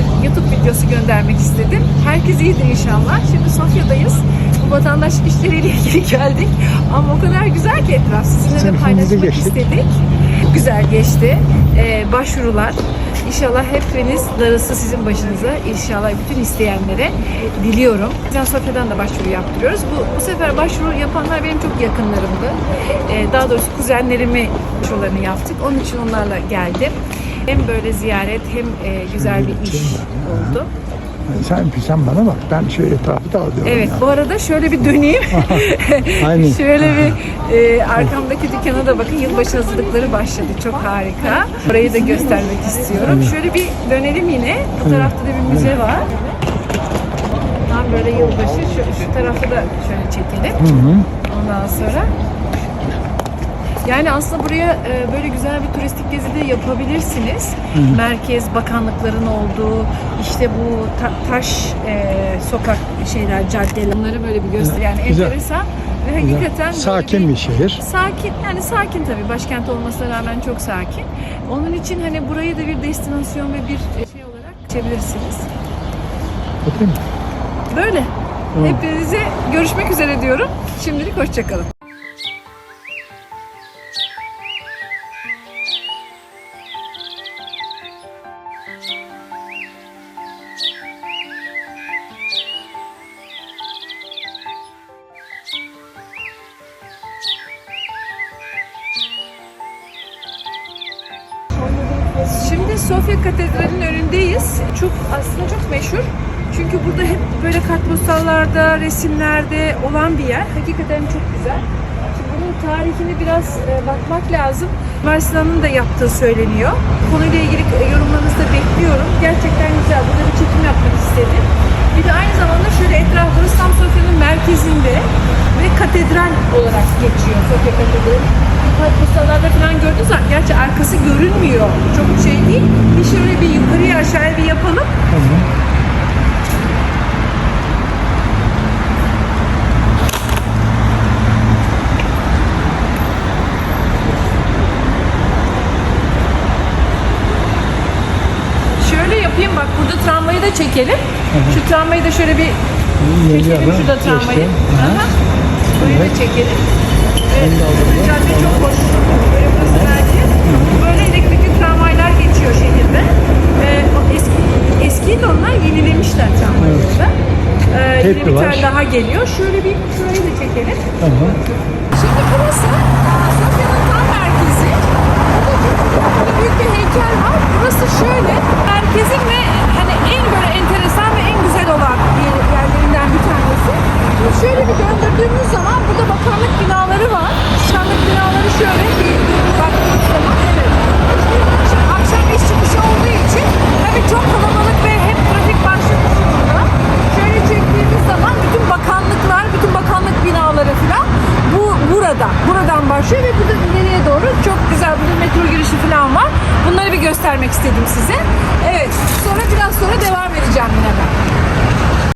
bir YouTube videosu göndermek istedim. Herkes iyidir inşallah. Şimdi Sofya'dayız. Bu vatandaş işleriyle ilgili geldik. Ama o kadar güzel ki etraf. Sizinle de paylaşmak istedik. Çok güzel geçti. Ee, başvurular. İnşallah hepiniz darısı sizin başınıza. İnşallah bütün isteyenlere diliyorum. Bizden Sofya'dan da başvuru yaptırıyoruz. Bu, bu sefer başvuru yapanlar benim çok yakınlarımdı. Ee, daha doğrusu kuzenlerimi başvurularını yaptık. Onun için onlarla geldim. Hem böyle ziyaret hem e, güzel bir iş oldu. Sen, sen bana bak ben şöyle etrafı da alıyorum Evet ya. bu arada şöyle bir döneyim. Aynen. şöyle bir e, arkamdaki dükkana da bakın yılbaşı hazırlıkları başladı. Çok harika. Orayı da göstermek istiyorum. Şöyle bir dönelim yine. Bu tarafta da bir müze var. Tam böyle yılbaşı. Şu, şu tarafı da şöyle çekelim. Ondan sonra yani aslında buraya e, böyle güzel bir turistik gezi de yapabilirsiniz. Merkez, bakanlıkların olduğu, işte bu ta- taş e, sokak şeyler, caddeler bunları böyle bir göster. Yani Güzel. enteresan ve hakikaten Sakin bir şehir. Sakin yani sakin tabii başkent olmasına rağmen çok sakin. Onun için hani burayı da bir destinasyon ve bir şey olarak seçebilirsiniz. Bakayım mı? Böyle. Hepinize görüşmek üzere diyorum. Şimdilik hoşçakalın. Sofya Katedrali'nin önündeyiz. Çok aslında çok meşhur. Çünkü burada hep böyle kartpostallarda, resimlerde olan bir yer. Hakikaten çok güzel. Şimdi bunun tarihini biraz e, bakmak lazım. Mimar da yaptığı söyleniyor. Konuyla ilgili yorumlarınızı katedral olarak geçiyor Sofya Katedrali. Kartpostallarda falan gördünüz zaman gerçi arkası görünmüyor. Çok şey değil. Bir şöyle bir yukarıya aşağıya bir yapalım. Şöyle yapayım bak burada tramvayı da çekelim. Şu tramvayı da şöyle bir çekelim şurada tramvayı. Aha. Burayı da çekelim. Evet, cadde çok hoş. Böyle burası merkez. Böyle elektrikli tramvaylar geçiyor şehirde. Ee, o eski, eski de onlar yenilemişler tramvayları da. Ee, yine bir tane daha geliyor. Şöyle bir şurayı da çekelim. Tamam. Şimdi burası Sofya'nın tam merkezi. Burada çok büyük bir heykel var. Burası şöyle merkezin ve hani en böyle enteresan ve en güzel olan bir yerlerinden bir tanesi. Şimdi şöyle bir döndürdüğümüz zaman burada bakanlık binaları var. Bakanlık binaları şöyle bir baktığımız zaman evet. Şimdi akşam iş çıkışı olduğu için tabii çok kalabalık ve hep trafik başlamış durumda. Şöyle çektiğimiz zaman bütün bakanlıklar, bütün bakanlık binaları falan bu burada. Buradan başlıyor ve burada ileriye doğru çok güzel bir metro girişi falan var. Bunları bir göstermek istedim size. Evet. Sonra biraz sonra devam edeceğim yine ben.